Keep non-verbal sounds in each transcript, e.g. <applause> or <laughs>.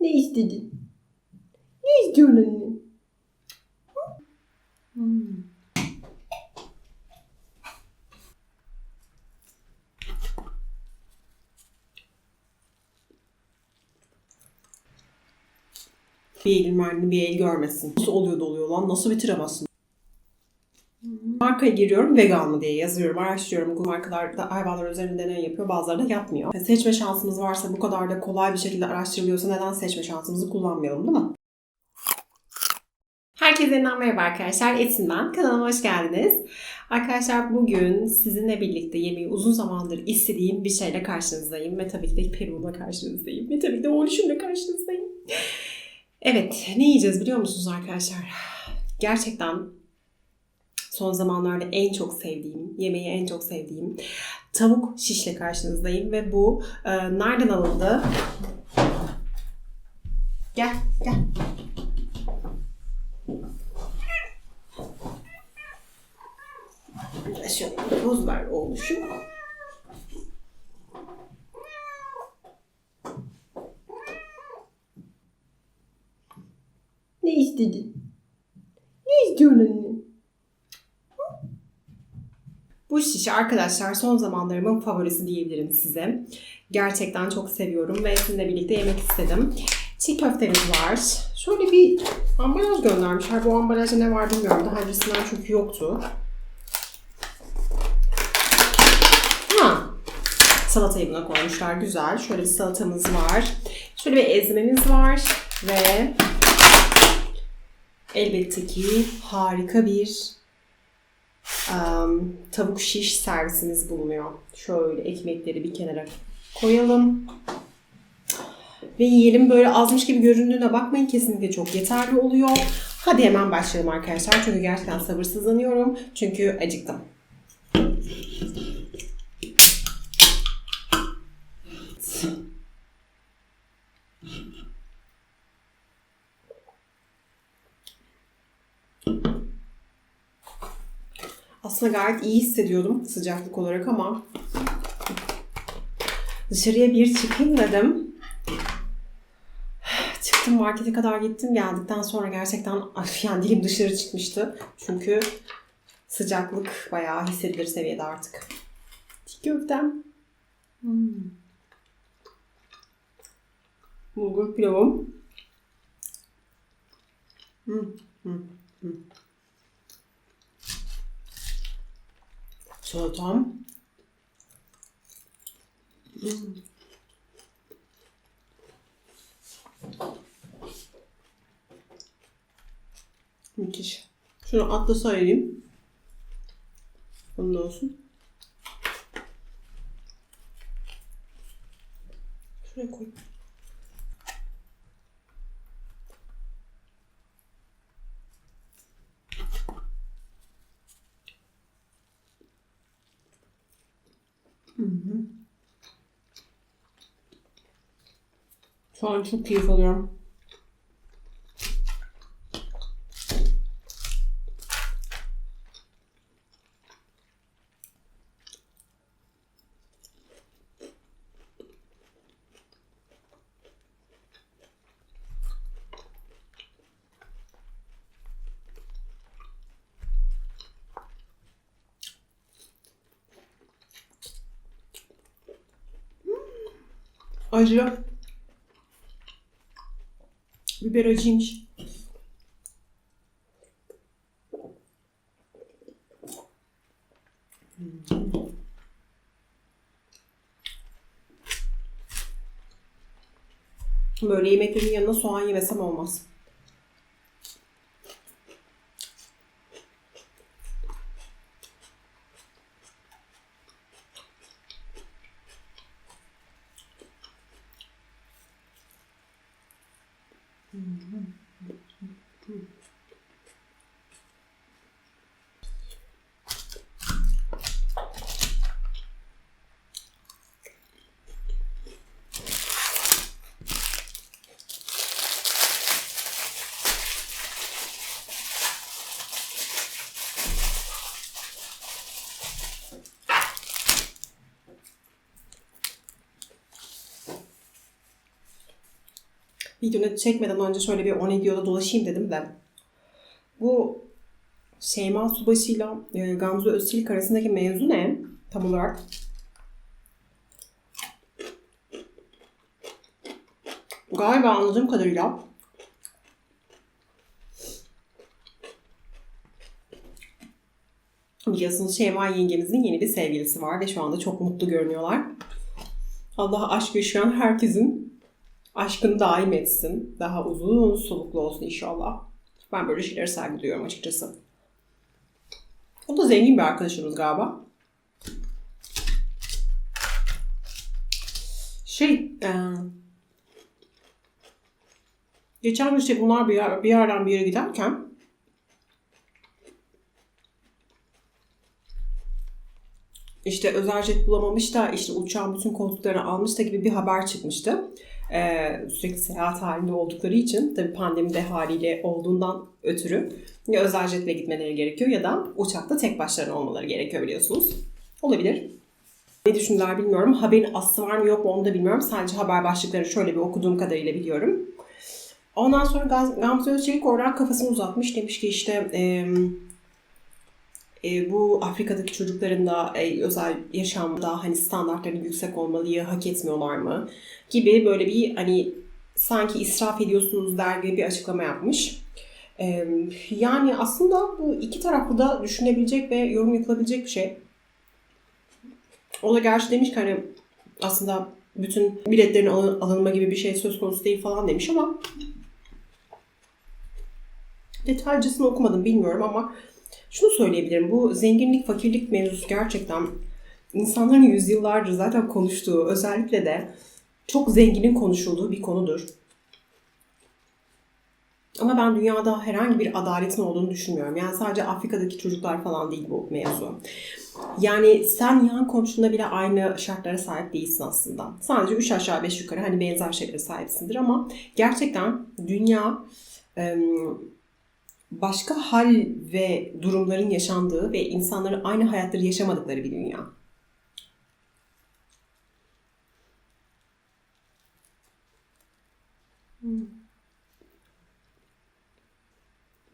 Ne istedin? Ne istiyorsun anne? Bir elin bir el görmesin. Nasıl oluyor da oluyor lan? Nasıl bitiremezsin? Markaya giriyorum vegan mı diye yazıyorum, araştırıyorum. Bu markalar da hayvanlar üzerinde deney yapıyor, bazıları da yapmıyor. Yani seçme şansımız varsa bu kadar da kolay bir şekilde araştırılıyorsa neden seçme şansımızı kullanmayalım değil mi? Herkese yeniden merhaba arkadaşlar. Etsin ben. Kanalıma hoş geldiniz. Arkadaşlar bugün sizinle birlikte yemeği uzun zamandır istediğim bir şeyle karşınızdayım. Ve tabii ki de Peru'la karşınızdayım. Ve tabii ki de oluşumla karşınızdayım. Evet, ne yiyeceğiz biliyor musunuz arkadaşlar? Gerçekten son zamanlarda en çok sevdiğim, yemeği en çok sevdiğim tavuk şişle karşınızdayım ve bu e, nereden alındı? Gel, gel. Şöyle bir poz ver oğluşum. Ne istedin? Ne istiyorsun anne? Bu şiş arkadaşlar son zamanlarımın favorisi diyebilirim size. Gerçekten çok seviyorum ve sizinle birlikte yemek istedim. Çiğ köftemiz var. Şöyle bir ambalaj göndermişler. Bu ambalajda ne var bilmiyorum. Daha öncesinden çünkü yoktu. Ha. Salatayı buna koymuşlar. Güzel. Şöyle bir salatamız var. Şöyle bir ezmemiz var. Ve elbette ki harika bir um, tavuk şiş servisimiz bulunuyor. Şöyle ekmekleri bir kenara koyalım. Ve yiyelim böyle azmış gibi göründüğüne bakmayın kesinlikle çok yeterli oluyor. Hadi hemen başlayalım arkadaşlar. Çünkü gerçekten sabırsızlanıyorum. Çünkü acıktım. Aslında gayet iyi hissediyordum sıcaklık olarak ama dışarıya bir çıkayım dedim. Çıktım markete kadar gittim. Geldikten sonra gerçekten yani dilim dışarı çıkmıştı. Çünkü sıcaklık bayağı hissedilir seviyede artık. Çiğ köftem. Hmm. Bulgur pilavım. Hmm. Hmm. Hmm. Salatam. Hmm. Müthiş. Şunu atla sayayım. Bunun olsun. Şuraya koy. Hı hı. Şu an çok keyif alıyorum. Acı. Biber acıymış. Böyle yemeklerin yanına soğan yemesem olmaz. Videonu çekmeden önce şöyle bir o ne diyor'da dolaşayım dedim de. Bu Şeyma Subaşı ile e, Gamze Özçelik arasındaki mevzu ne tam olarak? Galiba anladığım kadarıyla biliyorsunuz Şeyma yengemizin yeni bir sevgilisi var ve şu anda çok mutlu görünüyorlar. Allah aşk yaşayan herkesin aşkını daim etsin. Daha uzun soluklu olsun inşallah. Ben böyle şeylere saygı duyuyorum açıkçası. O da zengin bir arkadaşımız galiba. Şey, e, geçen gün işte bunlar bir, yer, bir yerden bir yere giderken işte özel jet bulamamış da işte uçağın bütün koltuklarını almış da gibi bir haber çıkmıştı. Ee, sürekli seyahat halinde oldukları için tabii pandemide haliyle olduğundan ötürü ya özel jetle gitmeleri gerekiyor ya da uçakta tek başlarına olmaları gerekiyor biliyorsunuz. Olabilir. Ne düşündüler bilmiyorum. Haberin aslı var mı yok mu onu da bilmiyorum. Sadece haber başlıklarını şöyle bir okuduğum kadarıyla biliyorum. Ondan sonra Gamze Özçelik oradan kafasını uzatmış. Demiş ki işte e, e, bu Afrika'daki çocukların da e, özel yaşamda hani standartlarının yüksek olmalıyı hak etmiyorlar mı? Gibi böyle bir hani sanki israf ediyorsunuz der gibi bir açıklama yapmış. E, yani aslında bu iki taraflı da düşünebilecek ve yorum yapılabilecek bir şey. O da gerçi demiş ki hani aslında bütün biletlerin alın- alınma gibi bir şey söz konusu değil falan demiş ama detaycısını okumadım bilmiyorum ama şunu söyleyebilirim. Bu zenginlik fakirlik mevzusu gerçekten insanların yüzyıllardır zaten konuştuğu özellikle de çok zenginin konuşulduğu bir konudur. Ama ben dünyada herhangi bir adaletin olduğunu düşünmüyorum. Yani sadece Afrika'daki çocuklar falan değil bu mevzu. Yani sen yan komşunda bile aynı şartlara sahip değilsin aslında. Sadece 3 aşağı 5 yukarı hani benzer şeylere sahipsindir ama gerçekten dünya em, başka hal ve durumların yaşandığı ve insanların aynı hayatları yaşamadıkları bir dünya.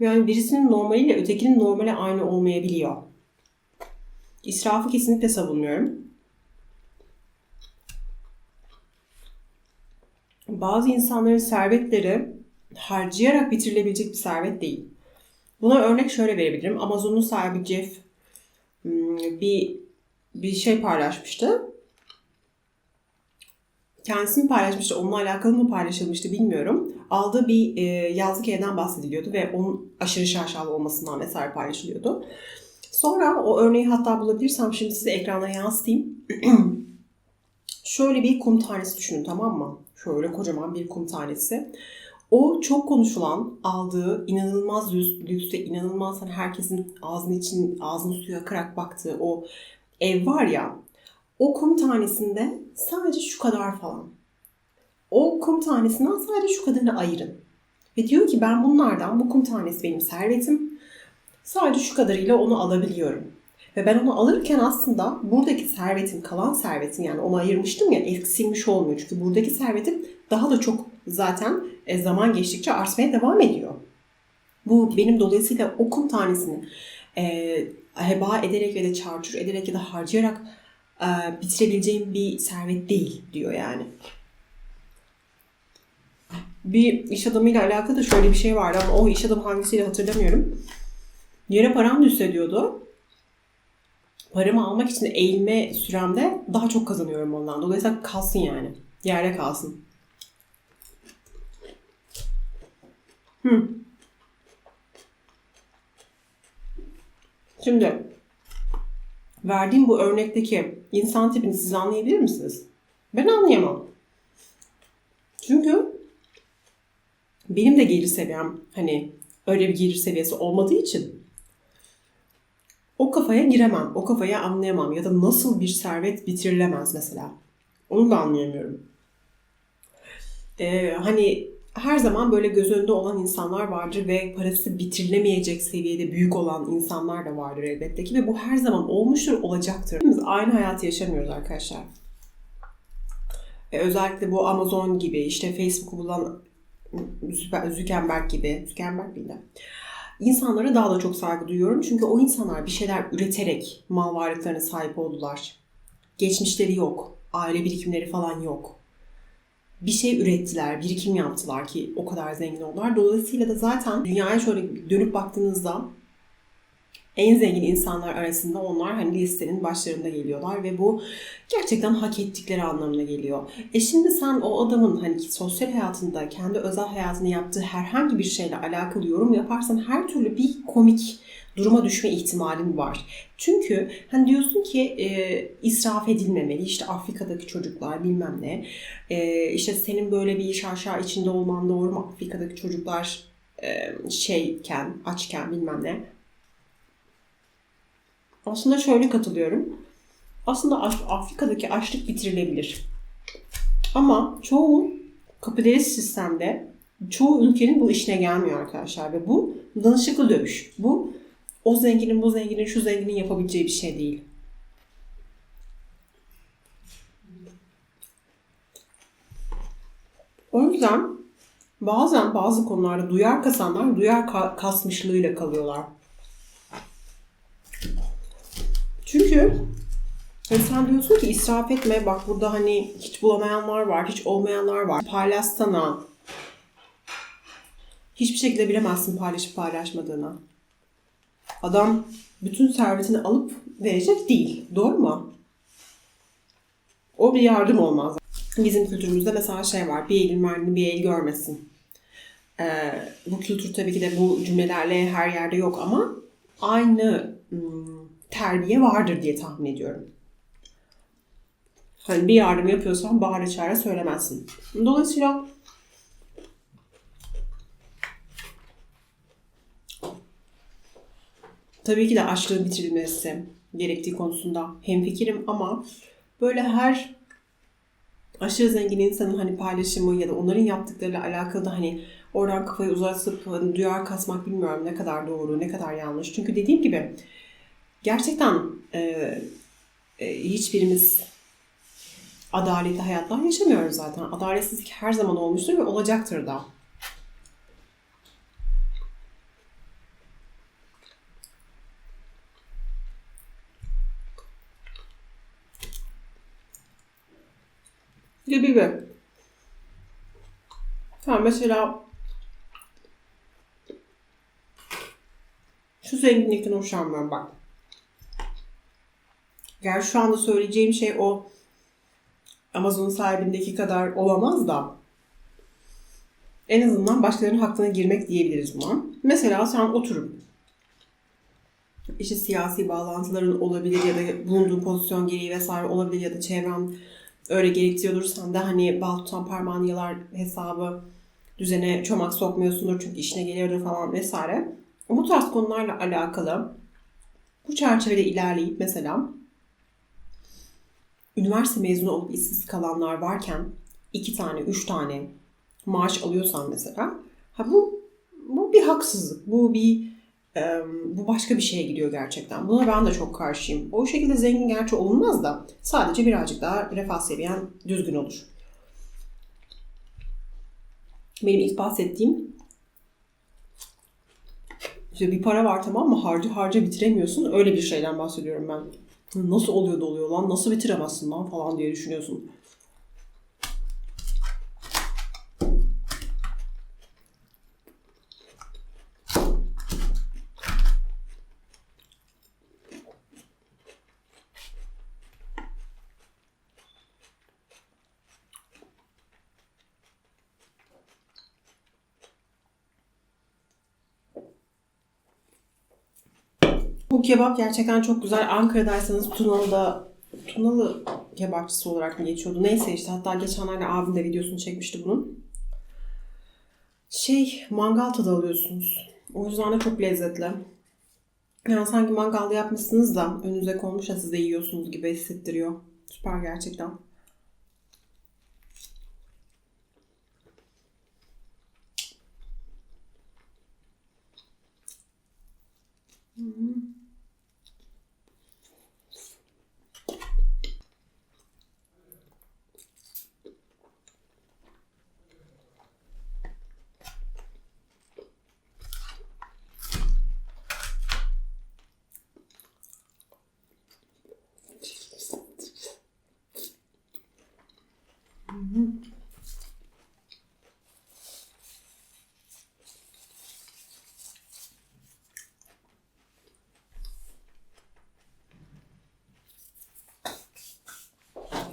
Yani birisinin normaliyle ötekinin normali aynı olmayabiliyor. İsrafı kesinlikle savunmuyorum. Bazı insanların servetleri harcayarak bitirilebilecek bir servet değil. Buna örnek şöyle verebilirim. Amazon'un sahibi Jeff hmm, bir bir şey paylaşmıştı. Kendisini paylaşmıştı. Onunla alakalı mı paylaşılmıştı bilmiyorum. Aldığı bir e, yazlık evden bahsediliyordu ve onun aşırı şaşalı olmasından vesaire paylaşılıyordu. Sonra o örneği hatta bulabilirsem şimdi size ekranlara yansıtayım. <clears throat> Şöyle bir kum tanesi düşünün tamam mı? Şöyle kocaman bir kum tanesi. O çok konuşulan, aldığı inanılmaz lüks, lüks ve inanılmaz hani herkesin ağzını için ağzını suya akarak baktığı o ev var ya. O kum tanesinde sadece şu kadar falan. O kum tanesinden sadece şu kadarını ayırın. Ve diyor ki ben bunlardan bu kum tanesi benim servetim. Sadece şu kadarıyla onu alabiliyorum. Ve ben onu alırken aslında buradaki servetin, kalan servetin yani onu ayırmıştım ya eksilmiş olmuyor. Çünkü buradaki servetin daha da çok zaten zaman geçtikçe artmaya devam ediyor. Bu benim dolayısıyla o kum tanesini e, heba ederek ve de çarçur ederek ya da harcayarak e, bitirebileceğim bir servet değil diyor yani. Bir iş adamıyla alakalı da şöyle bir şey vardı ama o iş adamı hangisiyle hatırlamıyorum. Yere param düşse diyordu. Paramı almak için eğilme süremde daha çok kazanıyorum ondan. Dolayısıyla kalsın yani. Yerde kalsın. Hı. Şimdi verdiğim bu örnekteki insan tipini siz anlayabilir misiniz? Ben anlayamam. Çünkü benim de gelir seviyem hani öyle bir gelir seviyesi olmadığı için o kafaya giremem, o kafaya anlayamam ya da nasıl bir servet bitirilemez mesela. Onu da anlayamıyorum. Ee, hani her zaman böyle göz önünde olan insanlar vardır ve parası bitirilemeyecek seviyede büyük olan insanlar da vardır elbette ki ve bu her zaman olmuştur, olacaktır. Biz aynı hayatı yaşamıyoruz arkadaşlar. Ee, özellikle bu Amazon gibi işte Facebook'u bulan Zuckerberg gibi, Zuckerberg miydi? İnsanlara daha da çok saygı duyuyorum. Çünkü o insanlar bir şeyler üreterek mal varlıklarına sahip oldular. Geçmişleri yok. Aile birikimleri falan yok. Bir şey ürettiler, birikim yaptılar ki o kadar zengin oldular. Dolayısıyla da zaten dünyaya şöyle dönüp baktığınızda en zengin insanlar arasında onlar hani listenin başlarında geliyorlar ve bu gerçekten hak ettikleri anlamına geliyor. E şimdi sen o adamın hani sosyal hayatında kendi özel hayatını yaptığı herhangi bir şeyle alakalı yorum yaparsan her türlü bir komik duruma düşme ihtimalin var. Çünkü hani diyorsun ki e, israf edilmemeli işte Afrika'daki çocuklar bilmem ne e, işte senin böyle bir şaşa içinde olman doğru mu Afrika'daki çocuklar e, şeyken açken bilmem ne aslında şöyle katılıyorum. Aslında Af- Afrika'daki açlık bitirilebilir. Ama çoğu kapitalist sistemde çoğu ülkenin bu işine gelmiyor arkadaşlar ve bu danışıklı dövüş. Bu o zenginin, bu zenginin, şu zenginin yapabileceği bir şey değil. O yüzden bazen bazı konularda duyar kasanlar duyar ka- kasmışlığıyla kalıyorlar. Çünkü hani sen diyorsun ki israf etme bak burada hani hiç bulamayanlar var, hiç olmayanlar var. Paylaşsana. Hiçbir şekilde bilemezsin paylaşıp paylaşmadığını. Adam bütün servetini alıp verecek değil. Doğru mu? O bir yardım olmaz. Bizim kültürümüzde mesela şey var. Bir elin verdiğini bir el görmesin. Ee, bu kültür tabii ki de bu cümlelerle her yerde yok ama aynı hmm, terbiye vardır diye tahmin ediyorum. Hani bir yardım yapıyorsan bağıra çağıra söylemezsin. Dolayısıyla tabii ki de açlığın bitirilmesi gerektiği konusunda hemfikirim ama böyle her aşırı zengin insanın hani paylaşımı ya da onların yaptıklarıyla alakalı da hani oradan kafayı uzatıp hani duyar kasmak bilmiyorum ne kadar doğru ne kadar yanlış. Çünkü dediğim gibi gerçekten e, e, hiçbirimiz adaletli hayatlar yaşamıyoruz zaten. Adaletsizlik her zaman olmuştur ve olacaktır da. Gibi gibi. Tamam mesela şu zenginlikten hoşlanmıyorum bak. Gerçi şu anda söyleyeceğim şey o Amazon sahibindeki kadar olamaz da en azından başkalarının hakkına girmek diyebiliriz buna. Mesela sen oturup işte siyasi bağlantıların olabilir ya da bulunduğun pozisyon gereği vesaire olabilir ya da çevren öyle gerektiriyordur. Sen de hani bal tutan parmağını yalar hesabı düzene çomak sokmuyorsundur çünkü işine geliyordur falan vesaire. Bu tarz konularla alakalı bu çerçevede ilerleyip mesela üniversite mezunu olup işsiz kalanlar varken iki tane, üç tane maaş alıyorsan mesela ha bu bu bir haksızlık. Bu bir bu başka bir şeye gidiyor gerçekten. Buna ben de çok karşıyım. O şekilde zengin gerçi olunmaz da sadece birazcık daha refah seviyen düzgün olur. Benim ilk bahsettiğim işte bir para var tamam mı? Harca harca bitiremiyorsun. Öyle bir şeyden bahsediyorum ben. Nasıl oluyor da oluyor lan? Nasıl bitiremezsin lan falan diye düşünüyorsun. Bu kebap gerçekten çok güzel. Ankara'daysanız Tunalı'da Tunalı kebapçısı olarak mı geçiyordu? Neyse işte hatta geçenlerde abim de videosunu çekmişti bunun. Şey mangal tadı alıyorsunuz. O yüzden de çok lezzetli. Yani sanki mangalda yapmışsınız da önünüze konmuş da siz de yiyorsunuz gibi hissettiriyor. Süper gerçekten.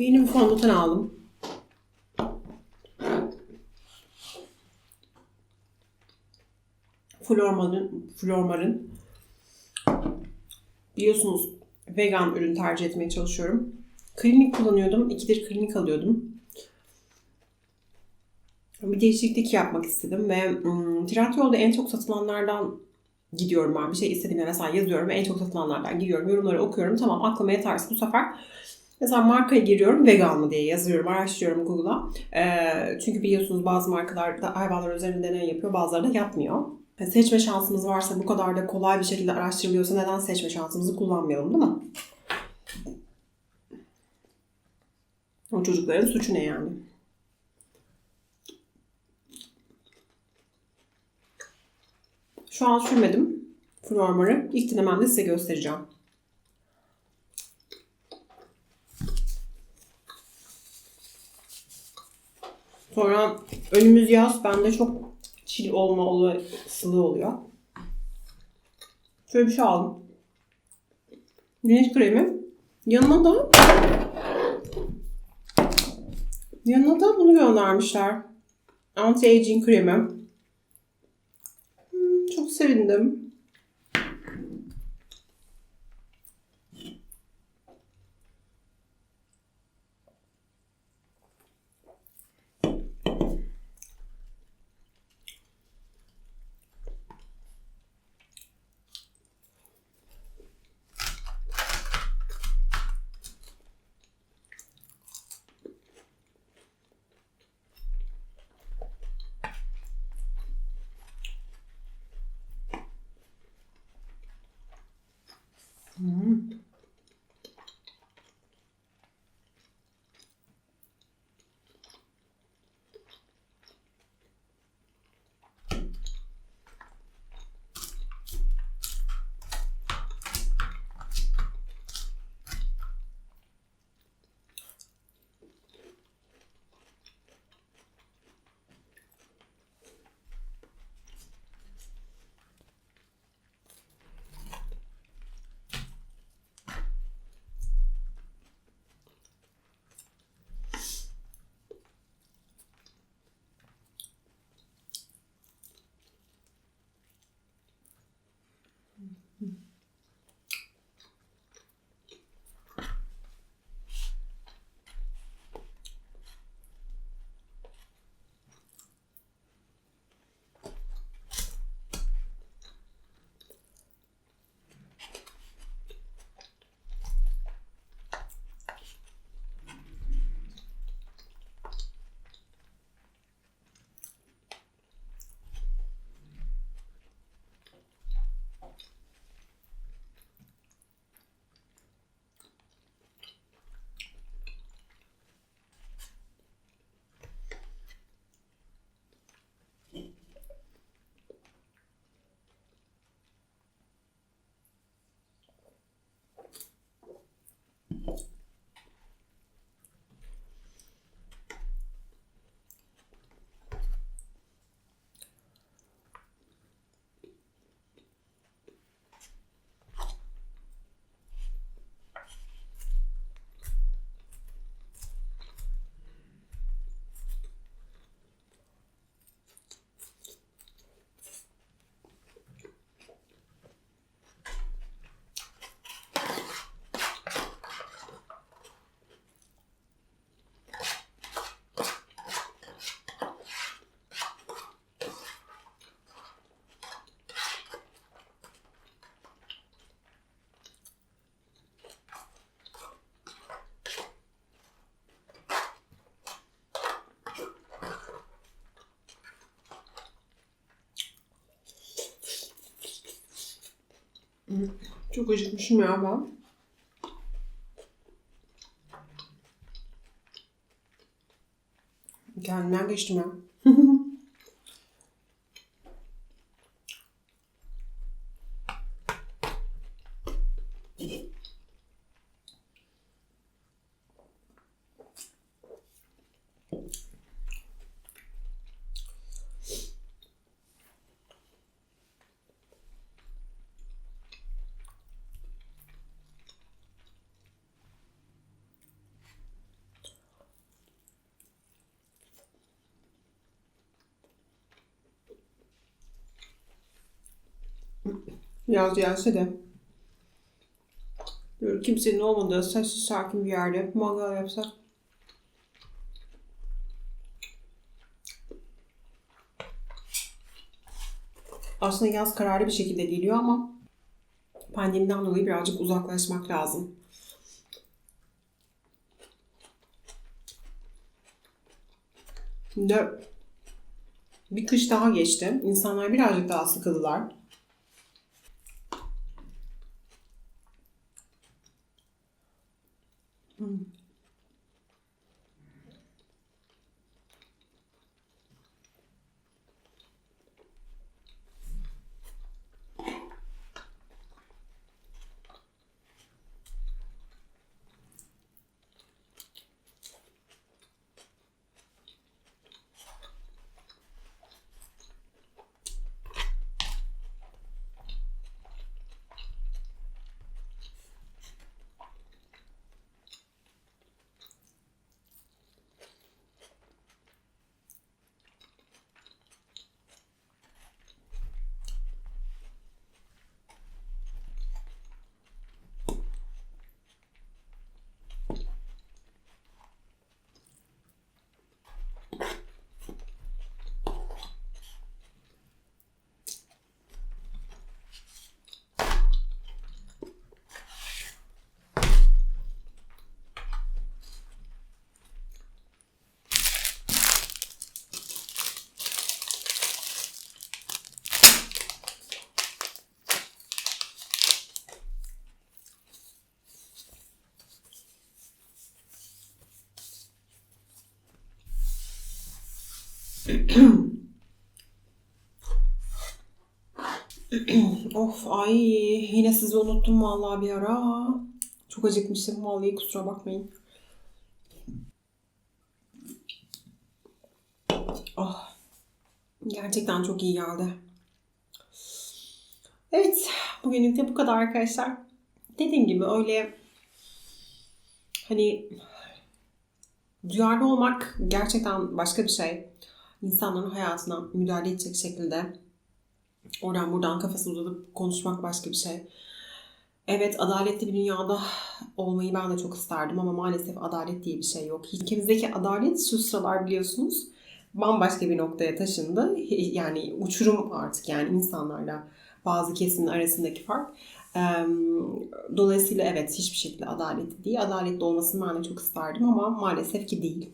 Yeni bir fondöten aldım. Flormar'ın, Flormar'ın biliyorsunuz vegan ürün tercih etmeye çalışıyorum. Klinik kullanıyordum. İkidir klinik alıyordum. Bir değişiklik yapmak istedim ve hmm, Trendyol'da en çok satılanlardan gidiyorum ben. Bir şey istediğimde mesela yazıyorum ve en çok satılanlardan giriyorum. Yorumları okuyorum. Tamam aklıma yeterse bu sefer mesela markaya giriyorum vegan mı diye yazıyorum. Araştırıyorum Google'a. Ee, çünkü biliyorsunuz bazı markalar da hayvanlar üzerinde deney yapıyor. Bazıları da yapmıyor. E, Seçme şansımız varsa bu kadar da kolay bir şekilde araştırılıyorsa neden seçme şansımızı kullanmayalım değil mi? O çocukların suçu ne yani? Şu an sürmedim Flormar'ı. İlk denememde size göstereceğim. Sonra önümüz yaz. Bende çok çil olma olasılığı oluyor. Şöyle bir şey aldım. Güneş kremi. Yanına da yanına da bunu göndermişler. Anti-aging kremi. Hmm, çok sevindim. Çok acıkmışım ya ben. Kendimden geçtim ya. Biraz gelse de. Böyle kimsenin olmadığı sessiz sakin bir yerde mangal yapsak. Aslında yaz kararlı bir şekilde geliyor ama pandemiden dolayı birazcık uzaklaşmak lazım. Şimdi bir kış daha geçti. İnsanlar birazcık daha sıkıldılar. Hmm. Of ay yine sizi unuttum vallahi bir ara. Çok acıkmışım vallahi kusura bakmayın. Oh, gerçekten çok iyi geldi. Evet, bugünlük de bu kadar arkadaşlar. Dediğim gibi öyle hani duyarlı olmak gerçekten başka bir şey. İnsanların hayatına müdahale edecek şekilde oradan buradan kafası uzatıp konuşmak başka bir şey. Evet adaletli bir dünyada olmayı ben de çok isterdim ama maalesef adalet diye bir şey yok. Ülkemizdeki adalet şu sıralar biliyorsunuz bambaşka bir noktaya taşındı. <laughs> Yani uçurum artık yani insanlarla bazı kesimin arasındaki fark. Dolayısıyla evet hiçbir şekilde adaletli değil. Adaletli olmasını ben de çok isterdim ama maalesef ki değil.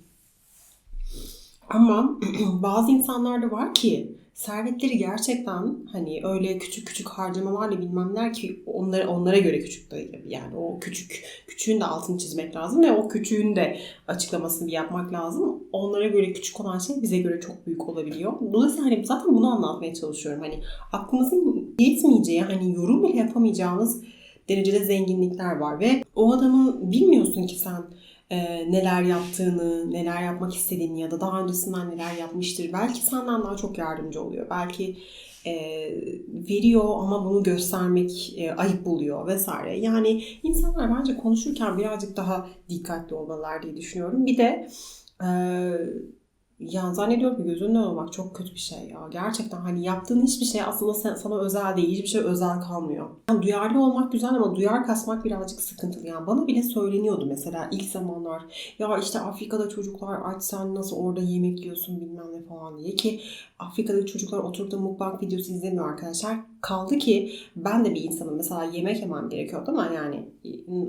Ama <clears throat> bazı insanlar da var ki servetleri gerçekten hani öyle küçük küçük harcamalarla bilmemler ki onlara onlara göre küçük de yani o küçük küçüğün de altını çizmek lazım ve o küçüğün de açıklamasını bir yapmak lazım. Onlara göre küçük olan şey bize göre çok büyük olabiliyor. Dolayısıyla hani zaten bunu anlatmaya çalışıyorum. Hani aklımızın yetmeyeceği hani yorum bile yapamayacağımız derecede zenginlikler var ve o adamın bilmiyorsun ki sen e, neler yaptığını, neler yapmak istediğini ya da daha öncesinden neler yapmıştır. Belki senden daha çok yardımcı oluyor. Belki e, veriyor ama bunu göstermek e, ayıp buluyor vesaire. Yani insanlar bence konuşurken birazcık daha dikkatli olmalılar diye düşünüyorum. Bir de e, ya zannediyorum ki gözünün olmak çok kötü bir şey ya. Gerçekten hani yaptığın hiçbir şey aslında sen, sana özel değil. Hiçbir şey özel kalmıyor. Yani duyarlı olmak güzel ama duyar kasmak birazcık sıkıntılı. Yani bana bile söyleniyordu mesela ilk zamanlar. Ya işte Afrika'da çocuklar aç sen nasıl orada yemek yiyorsun bilmem ne falan diye. Ki Afrika'da çocuklar oturup da mukbang videosu izlemiyor arkadaşlar. Kaldı ki ben de bir insanım. Mesela yemek yemem gerekiyor değil mi? Yani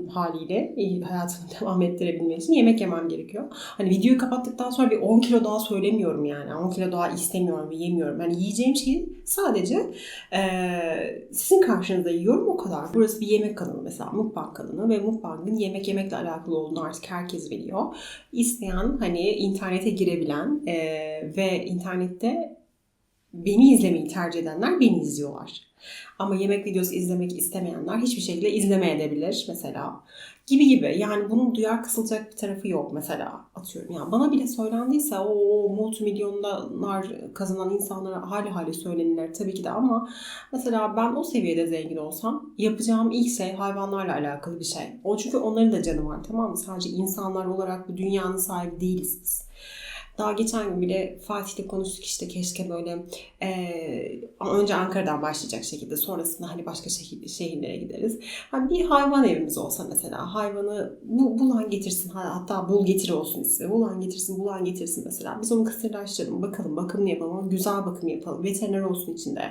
haliyle hayatımı <laughs> devam ettirebilmek için yemek yemem gerekiyor. Hani videoyu kapattıktan sonra bir 10 kilo daha söylemiyorum yani. 10 kilo daha istemiyorum ve yemiyorum. Hani yiyeceğim şeyi sadece e, sizin karşınızda yiyorum o kadar. Burası bir yemek kanalı mesela. Mukbang kanalı ve mukbangın yemek yemekle alakalı olduğunu artık herkes biliyor. İsteyen hani internete girebilen e, ve internette beni izlemeyi tercih edenler beni izliyorlar. Ama yemek videosu izlemek istemeyenler hiçbir şekilde izlemeyebilir mesela. Gibi gibi. Yani bunun duyar kısılacak bir tarafı yok mesela atıyorum. Yani bana bile söylendiyse o multimilyonlar kazanan insanlara hali hali söylenirler tabii ki de ama mesela ben o seviyede zengin olsam yapacağım ilk şey hayvanlarla alakalı bir şey. O çünkü onların da canı var tamam mı? Sadece insanlar olarak bu dünyanın sahibi değiliz biz. Daha geçen gün bile Fatih'le konuştuk işte keşke böyle eee, önce Ankara'dan başlayacak şekilde sonrasında hani başka şehir, şehirlere gideriz. Hani bir hayvan evimiz olsa mesela hayvanı bu, bulan getirsin hatta bul getir olsun ismi. Bulan getirsin bulan getirsin mesela. Biz onu kısırlaştıralım bakalım bakımını yapalım güzel bakım yapalım. Veteriner olsun içinde.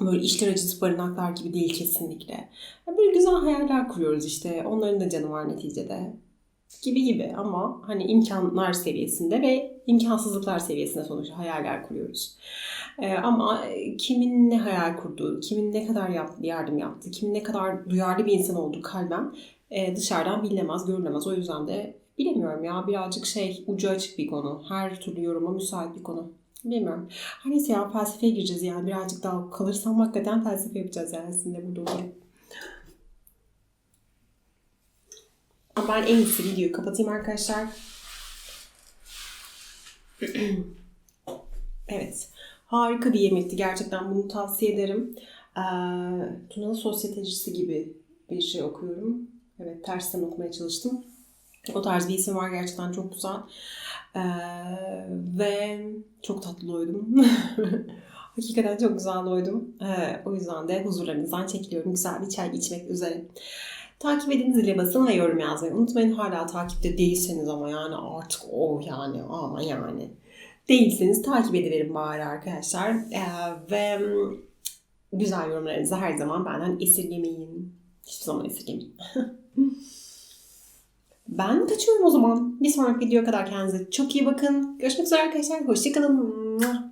Böyle işler acısı barınaklar gibi değil kesinlikle. Böyle güzel hayaller kuruyoruz işte. Onların da canı var neticede. Gibi gibi ama hani imkanlar seviyesinde ve imkansızlıklar seviyesinde sonuçta hayaller kuruyoruz. Ee, ama kimin ne hayal kurduğu, kimin ne kadar yap- yardım yaptığı, kimin ne kadar duyarlı bir insan olduğu kalben e, dışarıdan bilinemez, görülemez. O yüzden de bilemiyorum ya birazcık şey ucu açık bir konu. Her türlü yoruma müsait bir konu. Bilmiyorum. Her neyse ya felsefeye gireceğiz yani birazcık daha kalırsam hakikaten felsefe yapacağız yani sizinle burada oturup. Ben en iyisi videoyu kapatayım arkadaşlar. <clears throat> evet. Harika bir yemekti. Gerçekten bunu tavsiye ederim. Ee, Tunalı sosyetecisi gibi bir şey okuyorum. Evet tersten okumaya çalıştım. O tarz bir isim var gerçekten çok güzel. Ee, ve çok tatlı doydum. <laughs> Hakikaten çok güzel doydum. Ee, o yüzden de huzurlarınızdan çekiliyorum. Güzel bir çay içmek üzere. Takip edin zile basın ve yorum yazmayı unutmayın. Hala takipte değilseniz ama yani artık o yani ama yani. Değilseniz takip ediverin bari arkadaşlar. Ee, ve mm, güzel yorumlarınızı her zaman benden esirgemeyin. Hiçbir zaman esirgemeyin. <laughs> Ben kaçıyorum o zaman. Bir sonraki videoya kadar kendinize çok iyi bakın. Görüşmek üzere arkadaşlar. Hoşçakalın.